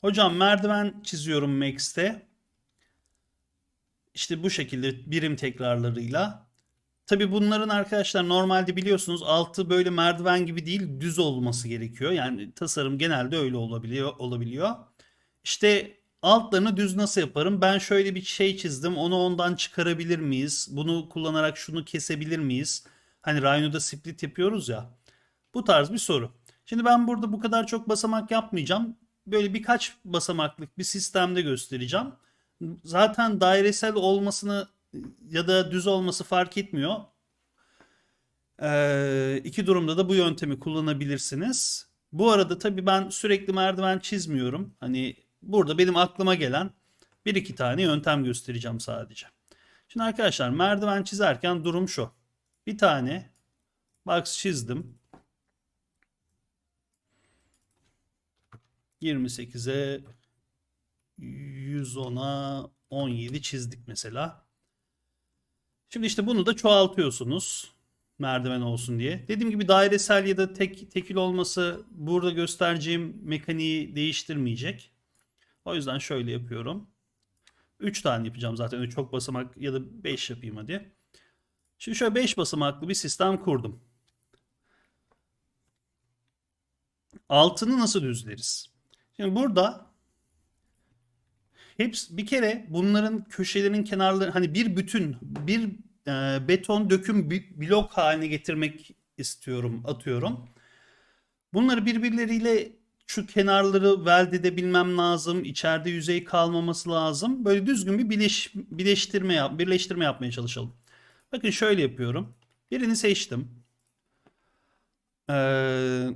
Hocam merdiven çiziyorum Max'te. İşte bu şekilde birim tekrarlarıyla. Tabi bunların arkadaşlar normalde biliyorsunuz altı böyle merdiven gibi değil düz olması gerekiyor. Yani tasarım genelde öyle olabiliyor. olabiliyor. İşte altlarını düz nasıl yaparım? Ben şöyle bir şey çizdim. Onu ondan çıkarabilir miyiz? Bunu kullanarak şunu kesebilir miyiz? Hani Rhino'da split yapıyoruz ya. Bu tarz bir soru. Şimdi ben burada bu kadar çok basamak yapmayacağım. Böyle birkaç basamaklık bir sistemde göstereceğim. Zaten dairesel olmasını ya da düz olması fark etmiyor. Ee, iki durumda da bu yöntemi kullanabilirsiniz. Bu arada tabii ben sürekli merdiven çizmiyorum. Hani burada benim aklıma gelen bir iki tane yöntem göstereceğim sadece. Şimdi arkadaşlar merdiven çizerken durum şu. Bir tane box çizdim. 28'e 110'a 17 çizdik mesela. Şimdi işte bunu da çoğaltıyorsunuz merdiven olsun diye. Dediğim gibi dairesel ya da tek tekil olması burada göstereceğim mekaniği değiştirmeyecek. O yüzden şöyle yapıyorum. 3 tane yapacağım zaten. Öyle çok basamak ya da 5 yapayım hadi. Şimdi şöyle 5 basamaklı bir sistem kurdum. Altını nasıl düzleriz? Şimdi burada hepsi bir kere bunların köşelerinin kenarları hani bir bütün bir e, beton döküm blok haline getirmek istiyorum atıyorum. Bunları birbirleriyle şu kenarları weld edebilmem lazım. İçeride yüzey kalmaması lazım. Böyle düzgün bir bileş, birleştirme yap, birleştirme yapmaya çalışalım. Bakın şöyle yapıyorum. Birini seçtim. Ee,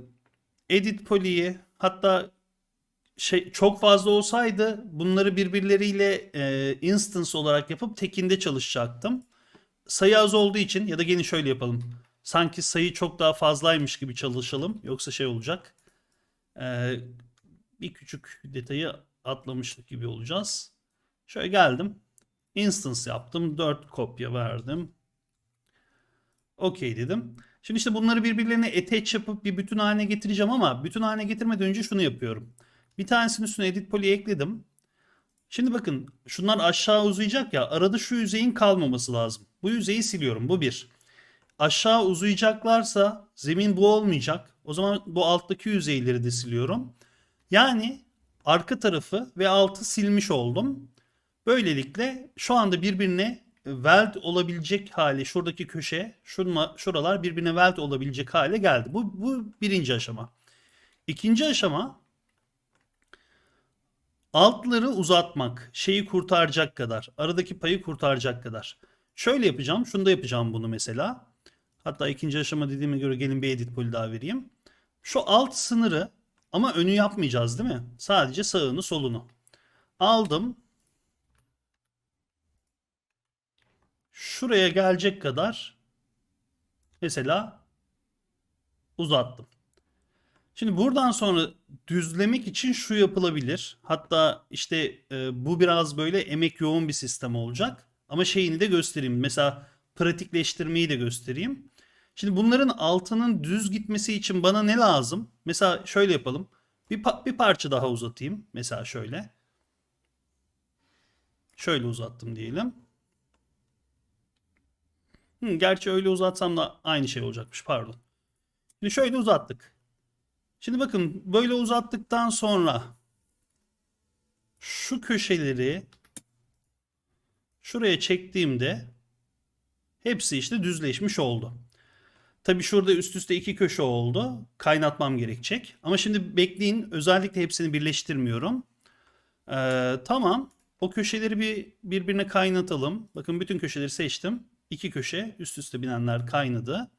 edit poly'yi hatta şey çok fazla olsaydı bunları birbirleriyle e, instance olarak yapıp tekinde çalışacaktım. Sayı az olduğu için ya da gene şöyle yapalım. Sanki sayı çok daha fazlaymış gibi çalışalım. Yoksa şey olacak. E, bir küçük detayı atlamışlık gibi olacağız. Şöyle geldim. Instance yaptım. 4 kopya verdim. Okey dedim. Şimdi işte bunları birbirlerine attach yapıp bir bütün haline getireceğim ama bütün haline getirmeden önce şunu yapıyorum. Bir tanesinin üstüne edit poly ekledim. Şimdi bakın şunlar aşağı uzayacak ya arada şu yüzeyin kalmaması lazım. Bu yüzeyi siliyorum bu bir. Aşağı uzayacaklarsa zemin bu olmayacak. O zaman bu alttaki yüzeyleri de siliyorum. Yani arka tarafı ve altı silmiş oldum. Böylelikle şu anda birbirine weld olabilecek hale şuradaki köşe şunla, şuralar birbirine weld olabilecek hale geldi. Bu, bu birinci aşama. İkinci aşama altları uzatmak. Şeyi kurtaracak kadar. Aradaki payı kurtaracak kadar. Şöyle yapacağım. Şunu da yapacağım bunu mesela. Hatta ikinci aşama dediğime göre gelin bir edit poly daha vereyim. Şu alt sınırı ama önü yapmayacağız değil mi? Sadece sağını solunu. Aldım. Şuraya gelecek kadar mesela uzattım. Şimdi buradan sonra düzlemek için şu yapılabilir. Hatta işte e, bu biraz böyle emek yoğun bir sistem olacak. Ama şeyini de göstereyim. Mesela pratikleştirmeyi de göstereyim. Şimdi bunların altının düz gitmesi için bana ne lazım? Mesela şöyle yapalım. Bir, pa- bir parça daha uzatayım. Mesela şöyle. Şöyle uzattım diyelim. Hı, gerçi öyle uzatsam da aynı şey olacakmış. Pardon. Şimdi şöyle uzattık. Şimdi bakın böyle uzattıktan sonra şu köşeleri şuraya çektiğimde hepsi işte düzleşmiş oldu. Tabii şurada üst üste iki köşe oldu. Kaynatmam gerekecek. Ama şimdi bekleyin. Özellikle hepsini birleştirmiyorum. Ee, tamam. O köşeleri bir birbirine kaynatalım. Bakın bütün köşeleri seçtim. İki köşe üst üste binenler kaynadı.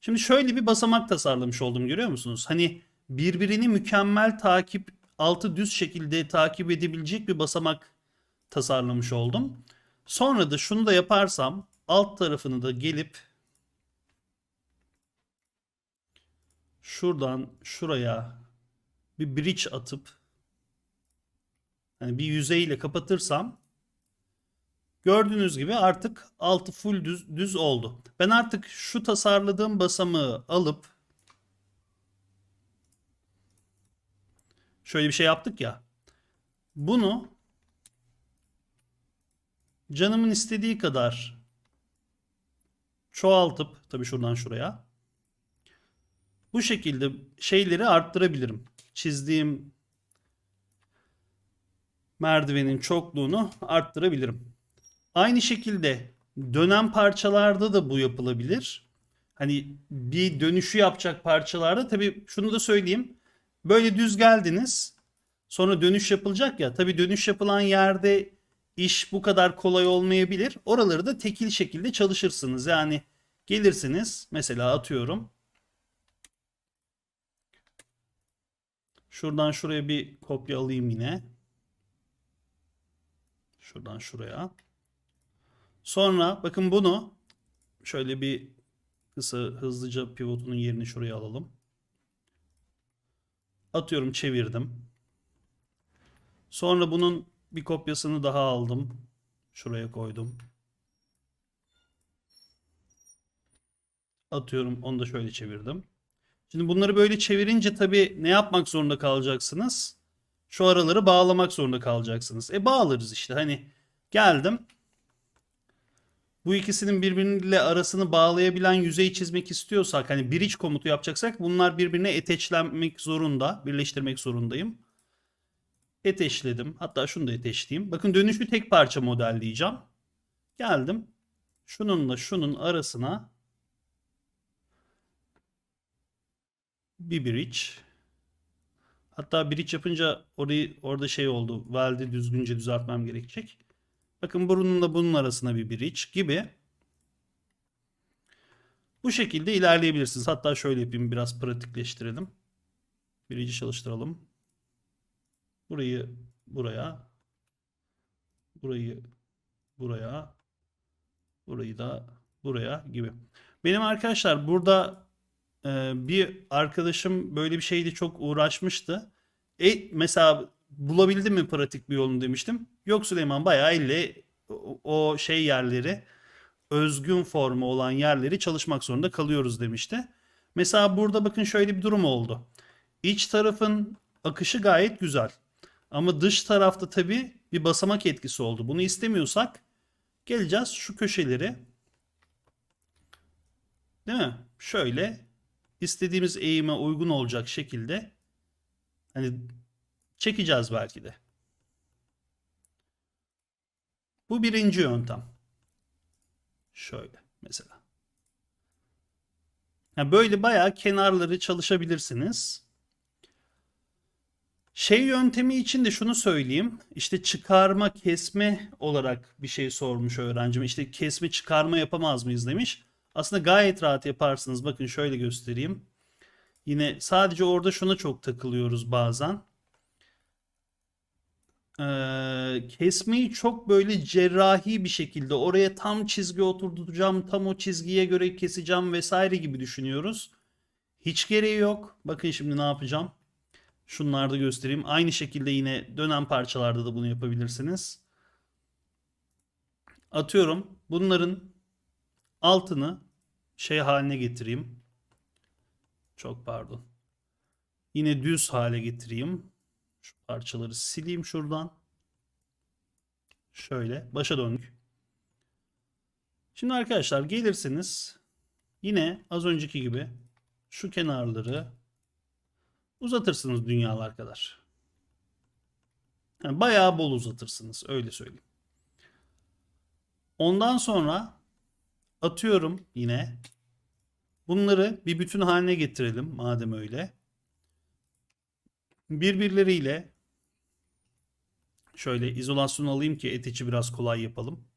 Şimdi şöyle bir basamak tasarlamış oldum görüyor musunuz? Hani birbirini mükemmel takip altı düz şekilde takip edebilecek bir basamak tasarlamış oldum. Sonra da şunu da yaparsam alt tarafını da gelip şuradan şuraya bir bridge atıp hani bir yüzeyle kapatırsam gördüğünüz gibi artık altı full düz, düz oldu. Ben artık şu tasarladığım basamağı alıp Şöyle bir şey yaptık ya. Bunu canımın istediği kadar çoğaltıp tabii şuradan şuraya bu şekilde şeyleri arttırabilirim. Çizdiğim merdivenin çokluğunu arttırabilirim. Aynı şekilde dönen parçalarda da bu yapılabilir. Hani bir dönüşü yapacak parçalarda tabii şunu da söyleyeyim. Böyle düz geldiniz. Sonra dönüş yapılacak ya. Tabii dönüş yapılan yerde iş bu kadar kolay olmayabilir. Oraları da tekil şekilde çalışırsınız. Yani gelirsiniz mesela atıyorum. Şuradan şuraya bir kopya alayım yine. Şuradan şuraya. Sonra bakın bunu şöyle bir kısa hızlıca pivotunun yerini şuraya alalım. Atıyorum çevirdim. Sonra bunun bir kopyasını daha aldım. Şuraya koydum. Atıyorum onu da şöyle çevirdim. Şimdi bunları böyle çevirince tabii ne yapmak zorunda kalacaksınız? Şu araları bağlamak zorunda kalacaksınız. E bağlarız işte hani geldim. Bu ikisinin birbiriyle arasını bağlayabilen yüzey çizmek istiyorsak hani bridge komutu yapacaksak bunlar birbirine eteçlenmek zorunda. Birleştirmek zorundayım. Eteşledim. Hatta şunu da eteşleyeyim. Bakın dönüşü tek parça modelleyeceğim. Geldim. Şununla şunun arasına bir bridge. Hatta bridge yapınca orayı orada şey oldu. Weld'i düzgünce düzeltmem gerekecek. Bakın bununla bunun arasına bir bridge gibi. Bu şekilde ilerleyebilirsiniz. Hatta şöyle yapayım biraz pratikleştirelim. Bridge'i çalıştıralım. Burayı buraya. Burayı buraya. Burayı da buraya gibi. Benim arkadaşlar burada e, bir arkadaşım böyle bir şeyle çok uğraşmıştı. E, mesela bulabildin mi pratik bir yolunu demiştim. Yok Süleyman bayağı elle o, şey yerleri özgün formu olan yerleri çalışmak zorunda kalıyoruz demişti. Mesela burada bakın şöyle bir durum oldu. İç tarafın akışı gayet güzel. Ama dış tarafta tabii bir basamak etkisi oldu. Bunu istemiyorsak geleceğiz şu köşeleri değil mi? Şöyle istediğimiz eğime uygun olacak şekilde hani çekeceğiz belki de. Bu birinci yöntem. Şöyle mesela. Yani böyle bayağı kenarları çalışabilirsiniz. Şey yöntemi için de şunu söyleyeyim. İşte çıkarma, kesme olarak bir şey sormuş öğrencim. İşte kesme, çıkarma yapamaz mıyız demiş. Aslında gayet rahat yaparsınız. Bakın şöyle göstereyim. Yine sadece orada şuna çok takılıyoruz bazen. Kesmeyi çok böyle cerrahi bir şekilde oraya tam çizgi oturtacağım, tam o çizgiye göre keseceğim vesaire gibi düşünüyoruz. Hiç gereği yok. Bakın şimdi ne yapacağım. Şunlarda göstereyim. Aynı şekilde yine dönen parçalarda da bunu yapabilirsiniz. Atıyorum. Bunların altını şey haline getireyim. Çok pardon. Yine düz hale getireyim. Şu parçaları sileyim şuradan. Şöyle başa döndük. Şimdi arkadaşlar gelirsiniz. Yine az önceki gibi şu kenarları uzatırsınız dünyalar kadar. Yani bayağı bol uzatırsınız öyle söyleyeyim. Ondan sonra atıyorum yine bunları bir bütün haline getirelim madem öyle. Birbirleriyle şöyle izolasyon alayım ki et içi biraz kolay yapalım.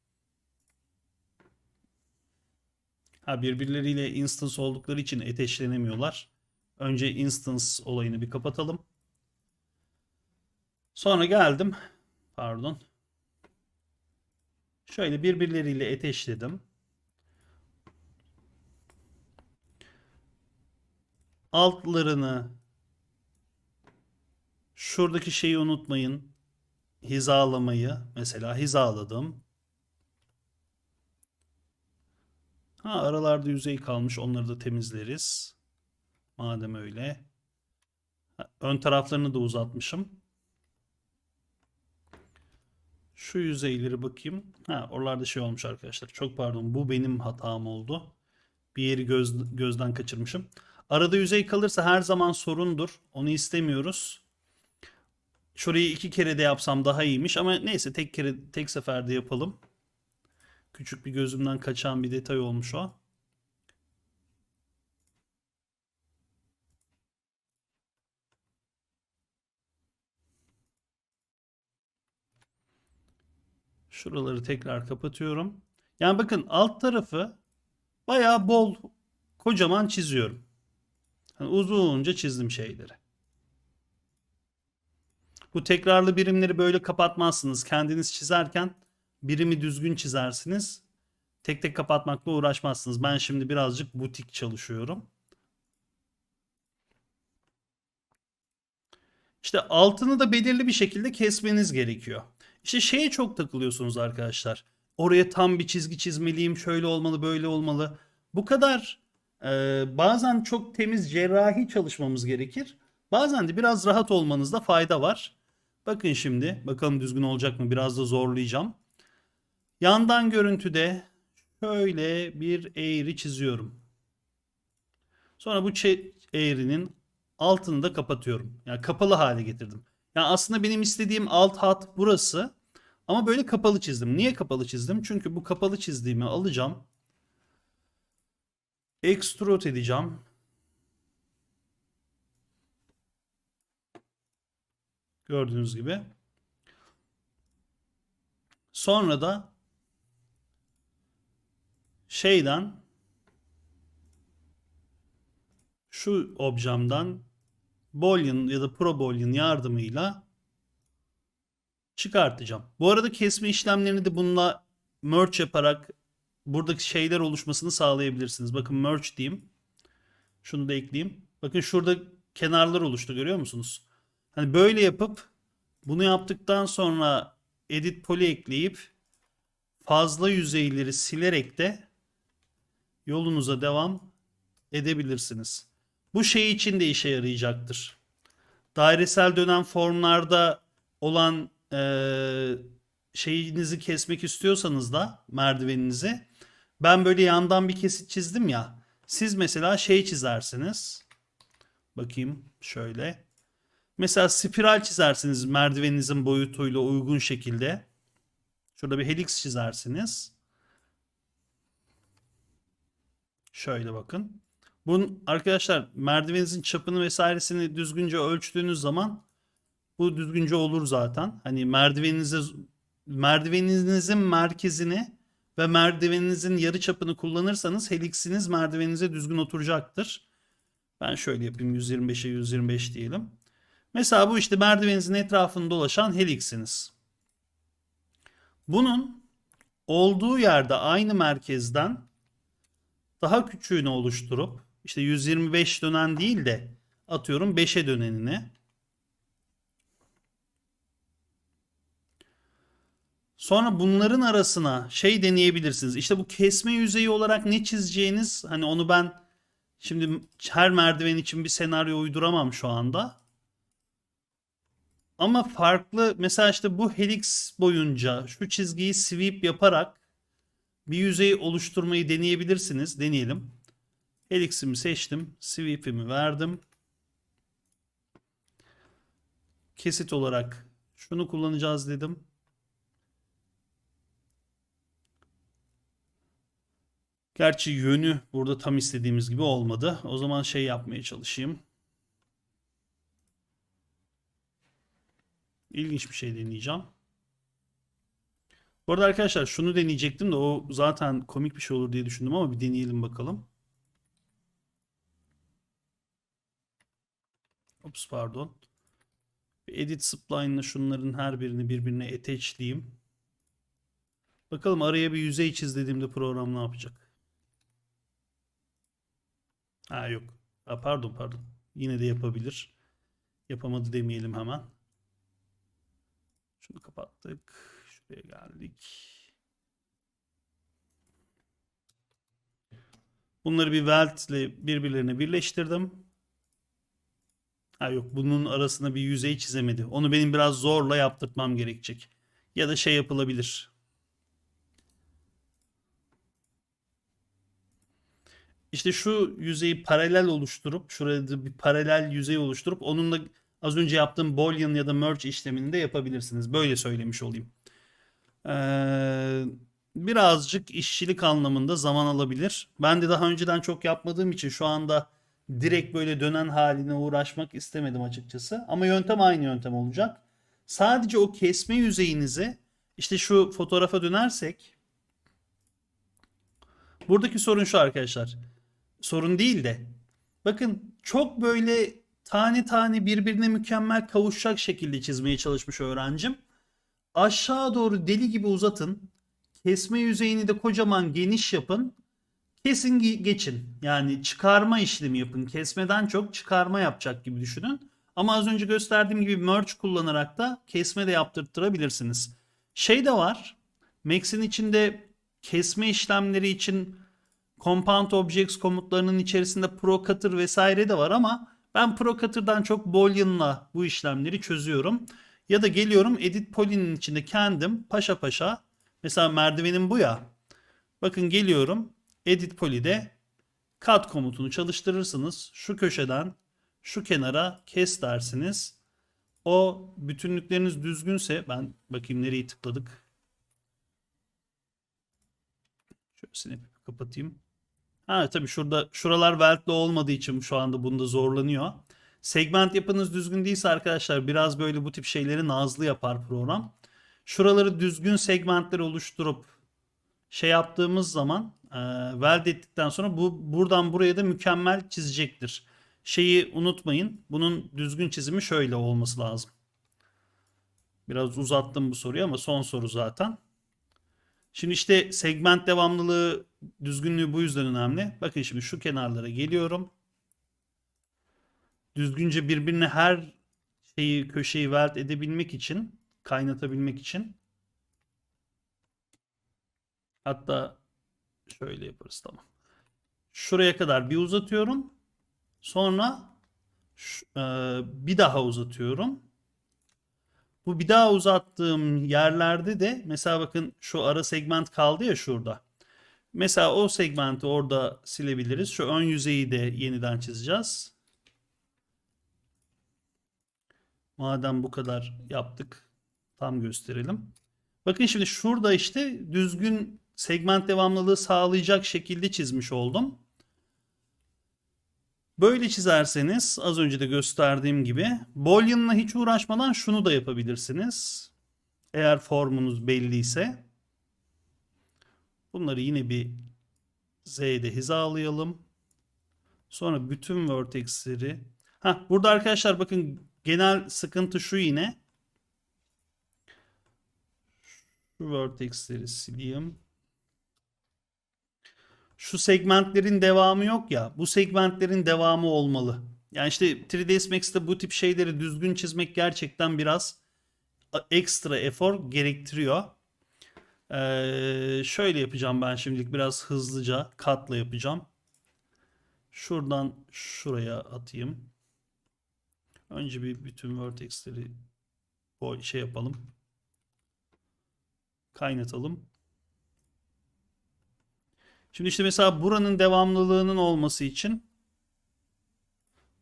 Ha birbirleriyle instance oldukları için eteşlenemiyorlar. Önce instance olayını bir kapatalım. Sonra geldim. Pardon. Şöyle birbirleriyle eteşledim. Altlarını şuradaki şeyi unutmayın. Hizalamayı mesela hizaladım. Ha aralarda yüzey kalmış onları da temizleriz. Madem öyle. Ön taraflarını da uzatmışım. Şu yüzeyleri bakayım. Ha, oralarda şey olmuş arkadaşlar. Çok pardon. Bu benim hatam oldu. Bir yeri göz, gözden kaçırmışım. Arada yüzey kalırsa her zaman sorundur. Onu istemiyoruz. Şurayı iki kere de yapsam daha iyiymiş ama neyse tek kere tek seferde yapalım. Küçük bir gözümden kaçan bir detay olmuş o. Şuraları tekrar kapatıyorum. Yani bakın alt tarafı bayağı bol kocaman çiziyorum. Hani uzunca çizdim şeyleri. Bu tekrarlı birimleri böyle kapatmazsınız. Kendiniz çizerken birimi düzgün çizersiniz. Tek tek kapatmakla uğraşmazsınız. Ben şimdi birazcık butik çalışıyorum. İşte altını da belirli bir şekilde kesmeniz gerekiyor. İşte şeye çok takılıyorsunuz arkadaşlar. Oraya tam bir çizgi çizmeliyim, şöyle olmalı, böyle olmalı. Bu kadar e, bazen çok temiz cerrahi çalışmamız gerekir. Bazen de biraz rahat olmanızda fayda var. Bakın şimdi, bakalım düzgün olacak mı? Biraz da zorlayacağım. Yandan görüntüde şöyle bir eğri çiziyorum. Sonra bu eğrinin altını da kapatıyorum. Yani kapalı hale getirdim. Yani aslında benim istediğim alt hat burası. Ama böyle kapalı çizdim. Niye kapalı çizdim? Çünkü bu kapalı çizdiğimi alacağım. Extrude edeceğim. Gördüğünüz gibi. Sonra da şeyden şu objemden Boolean ya da Pro Boolean yardımıyla çıkartacağım. Bu arada kesme işlemlerini de bununla merge yaparak buradaki şeyler oluşmasını sağlayabilirsiniz. Bakın merge diyeyim. Şunu da ekleyeyim. Bakın şurada kenarlar oluştu görüyor musunuz? Hani böyle yapıp bunu yaptıktan sonra edit poly ekleyip fazla yüzeyleri silerek de yolunuza devam edebilirsiniz. Bu şey için de işe yarayacaktır. Dairesel dönem formlarda olan eee, şeyinizi kesmek istiyorsanız da merdiveninizi ben böyle yandan bir kesit çizdim ya. Siz mesela şey çizersiniz. Bakayım şöyle. Mesela spiral çizersiniz merdiveninizin boyutuyla uygun şekilde. Şurada bir helix çizersiniz. Şöyle bakın. Bunun arkadaşlar merdiveninizin çapını vesairesini düzgünce ölçtüğünüz zaman bu düzgünce olur zaten. Hani merdiveninize merdiveninizin merkezini ve merdiveninizin yarı çapını kullanırsanız helixiniz merdiveninize düzgün oturacaktır. Ben şöyle yapayım 125'e 125 diyelim. Mesela bu işte merdiveninizin etrafında dolaşan helixiniz. Bunun olduğu yerde aynı merkezden daha küçüğünü oluşturup işte 125 dönen değil de atıyorum 5'e dönenini Sonra bunların arasına şey deneyebilirsiniz. İşte bu kesme yüzeyi olarak ne çizeceğiniz hani onu ben şimdi her merdiven için bir senaryo uyduramam şu anda. Ama farklı mesela işte bu helix boyunca şu çizgiyi sweep yaparak bir yüzey oluşturmayı deneyebilirsiniz. Deneyelim. Helix'imi seçtim. Sweep'imi verdim. Kesit olarak şunu kullanacağız dedim. Gerçi yönü burada tam istediğimiz gibi olmadı. O zaman şey yapmaya çalışayım. İlginç bir şey deneyeceğim. Bu arada arkadaşlar şunu deneyecektim de o zaten komik bir şey olur diye düşündüm ama bir deneyelim bakalım. Ops pardon. Edit spline'la şunların her birini birbirine attachleyeyim. Bakalım araya bir yüzey çiz dediğimde program ne yapacak? Ha yok. Ha, pardon pardon. Yine de yapabilir. Yapamadı demeyelim hemen. Şunu kapattık. Şuraya geldik. Bunları bir weld ile birbirlerine birleştirdim. Ha yok bunun arasına bir yüzey çizemedi. Onu benim biraz zorla yaptırtmam gerekecek. Ya da şey yapılabilir. İşte şu yüzeyi paralel oluşturup şurada da bir paralel yüzey oluşturup onunla az önce yaptığım boolean ya da merge işlemini de yapabilirsiniz. Böyle söylemiş olayım. Ee, birazcık işçilik anlamında zaman alabilir. Ben de daha önceden çok yapmadığım için şu anda direkt böyle dönen haline uğraşmak istemedim açıkçası. Ama yöntem aynı yöntem olacak. Sadece o kesme yüzeyinizi işte şu fotoğrafa dönersek buradaki sorun şu arkadaşlar. Sorun değil de bakın çok böyle tane tane birbirine mükemmel kavuşacak şekilde çizmeye çalışmış öğrencim. Aşağı doğru deli gibi uzatın. Kesme yüzeyini de kocaman geniş yapın. Kesin ge- geçin. Yani çıkarma işlemi yapın. Kesmeden çok çıkarma yapacak gibi düşünün. Ama az önce gösterdiğim gibi merge kullanarak da kesme de yaptırtırabilirsiniz. Şey de var. Max'in içinde kesme işlemleri için Compound Objects komutlarının içerisinde Procutter vesaire de var ama ben Procutter'dan çok Boolean'la bu işlemleri çözüyorum. Ya da geliyorum Edit Poly'nin içinde kendim paşa paşa mesela merdivenim bu ya. Bakın geliyorum Edit Poly'de cut komutunu çalıştırırsınız. Şu köşeden şu kenara kes dersiniz. O bütünlükleriniz düzgünse ben bakayım nereyi tıkladık. Şöyle snap'i kapatayım. Ha tabii şurada şuralar welt'li olmadığı için şu anda bunda zorlanıyor. Segment yapınız düzgün değilse arkadaşlar biraz böyle bu tip şeyleri nazlı yapar program. Şuraları düzgün segmentler oluşturup şey yaptığımız zaman e, weld ettikten sonra bu buradan buraya da mükemmel çizecektir. Şeyi unutmayın. Bunun düzgün çizimi şöyle olması lazım. Biraz uzattım bu soruyu ama son soru zaten. Şimdi işte segment devamlılığı, düzgünlüğü bu yüzden önemli. Bakın şimdi şu kenarlara geliyorum. Düzgünce birbirine her şeyi köşeyi weld edebilmek için, kaynatabilmek için. Hatta şöyle yaparız tamam. Şuraya kadar bir uzatıyorum. Sonra e, bir daha uzatıyorum. Bu bir daha uzattığım yerlerde de mesela bakın şu ara segment kaldı ya şurada. Mesela o segmenti orada silebiliriz. Şu ön yüzeyi de yeniden çizeceğiz. Madem bu kadar yaptık tam gösterelim. Bakın şimdi şurada işte düzgün segment devamlılığı sağlayacak şekilde çizmiş oldum. Böyle çizerseniz az önce de gösterdiğim gibi Boolean'la hiç uğraşmadan şunu da yapabilirsiniz. Eğer formunuz belliyse. Bunları yine bir Z'de hizalayalım. Sonra bütün vertexleri. Ha burada arkadaşlar bakın genel sıkıntı şu yine. Şu vertexleri sileyim. Şu segmentlerin devamı yok ya. Bu segmentlerin devamı olmalı. Yani işte 3ds Max'te bu tip şeyleri düzgün çizmek gerçekten biraz ekstra efor gerektiriyor. Ee, şöyle yapacağım ben şimdilik biraz hızlıca katla yapacağım. Şuradan şuraya atayım. Önce bir bütün vertexleri şey yapalım. Kaynatalım. Şimdi işte mesela buranın devamlılığının olması için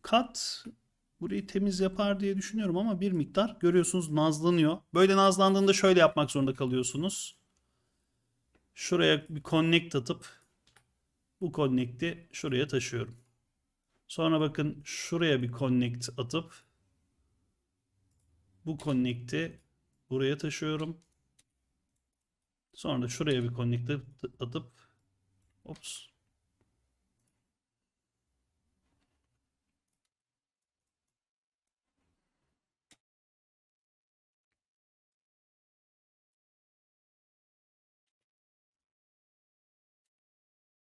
kat burayı temiz yapar diye düşünüyorum ama bir miktar görüyorsunuz nazlanıyor. Böyle nazlandığında şöyle yapmak zorunda kalıyorsunuz. Şuraya bir connect atıp bu connect'i şuraya taşıyorum. Sonra bakın şuraya bir connect atıp bu connect'i buraya taşıyorum. Sonra da şuraya bir connect atıp Ops.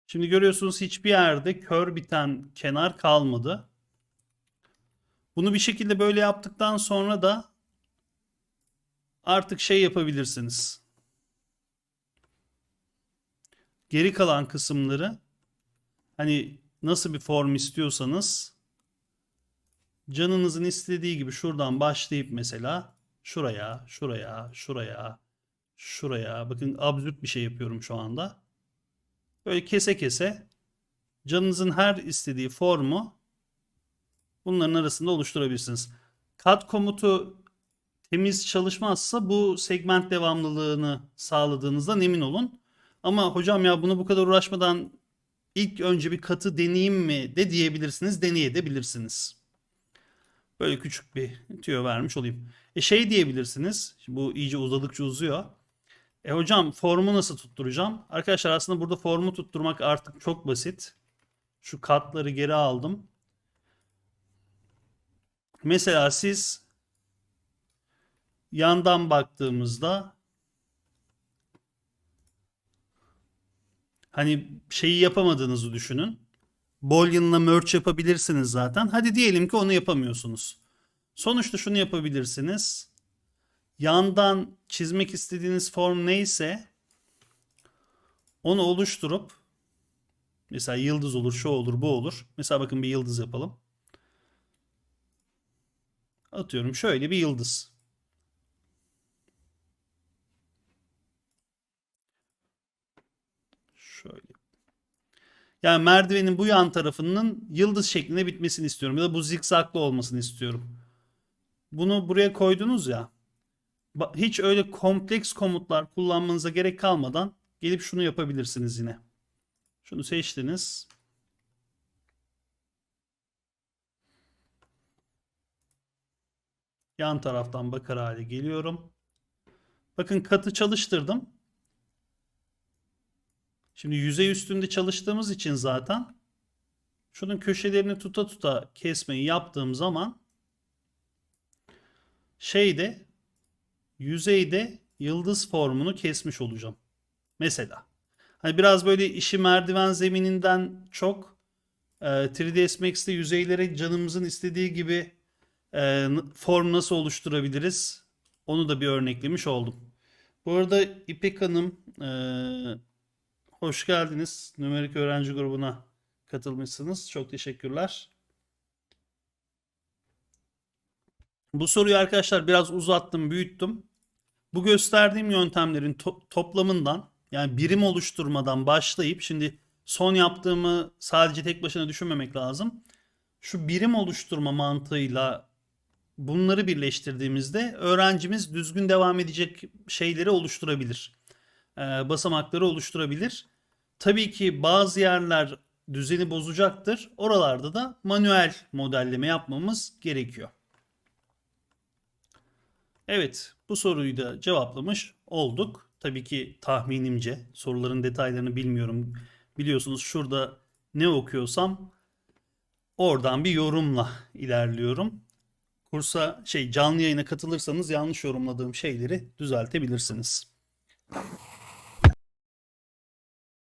Şimdi görüyorsunuz hiçbir yerde kör biten kenar kalmadı. Bunu bir şekilde böyle yaptıktan sonra da artık şey yapabilirsiniz. Geri kalan kısımları hani nasıl bir form istiyorsanız canınızın istediği gibi şuradan başlayıp mesela şuraya, şuraya, şuraya, şuraya. Bakın absürt bir şey yapıyorum şu anda. Böyle kese kese canınızın her istediği formu bunların arasında oluşturabilirsiniz. Kat komutu temiz çalışmazsa bu segment devamlılığını sağladığınızdan emin olun. Ama hocam ya bunu bu kadar uğraşmadan ilk önce bir katı deneyeyim mi de diyebilirsiniz. Deneyebilirsiniz. Böyle küçük bir tüyo vermiş olayım. E şey diyebilirsiniz. Bu iyice uzadıkça uzuyor. E hocam formu nasıl tutturacağım? Arkadaşlar aslında burada formu tutturmak artık çok basit. Şu katları geri aldım. Mesela siz yandan baktığımızda hani şeyi yapamadığınızı düşünün. Boolean'la merge yapabilirsiniz zaten. Hadi diyelim ki onu yapamıyorsunuz. Sonuçta şunu yapabilirsiniz. Yandan çizmek istediğiniz form neyse onu oluşturup mesela yıldız olur, şu olur, bu olur. Mesela bakın bir yıldız yapalım. Atıyorum şöyle bir yıldız. Şöyle. Yani merdivenin bu yan tarafının yıldız şeklinde bitmesini istiyorum. Ya da bu zikzaklı olmasını istiyorum. Bunu buraya koydunuz ya. Hiç öyle kompleks komutlar kullanmanıza gerek kalmadan gelip şunu yapabilirsiniz yine. Şunu seçtiniz. Yan taraftan bakar hale geliyorum. Bakın katı çalıştırdım. Şimdi yüzey üstünde çalıştığımız için zaten şunun köşelerini tuta tuta kesmeyi yaptığım zaman şeyde yüzeyde yıldız formunu kesmiş olacağım. Mesela. Hani biraz böyle işi merdiven zemininden çok e, 3ds Max'te yüzeylere canımızın istediği gibi e, form nasıl oluşturabiliriz? Onu da bir örneklemiş oldum. Bu arada İpek Hanım e, hoş geldiniz. Nümerik öğrenci grubuna katılmışsınız. Çok teşekkürler. Bu soruyu arkadaşlar biraz uzattım, büyüttüm. Bu gösterdiğim yöntemlerin to- toplamından yani birim oluşturmadan başlayıp şimdi son yaptığımı sadece tek başına düşünmemek lazım. Şu birim oluşturma mantığıyla bunları birleştirdiğimizde öğrencimiz düzgün devam edecek şeyleri oluşturabilir. Ee, basamakları oluşturabilir. Tabii ki bazı yerler düzeni bozacaktır. Oralarda da manuel modelleme yapmamız gerekiyor. Evet, bu soruyu da cevaplamış olduk. Tabii ki tahminimce, soruların detaylarını bilmiyorum. Biliyorsunuz şurada ne okuyorsam oradan bir yorumla ilerliyorum. Kursa şey canlı yayına katılırsanız yanlış yorumladığım şeyleri düzeltebilirsiniz.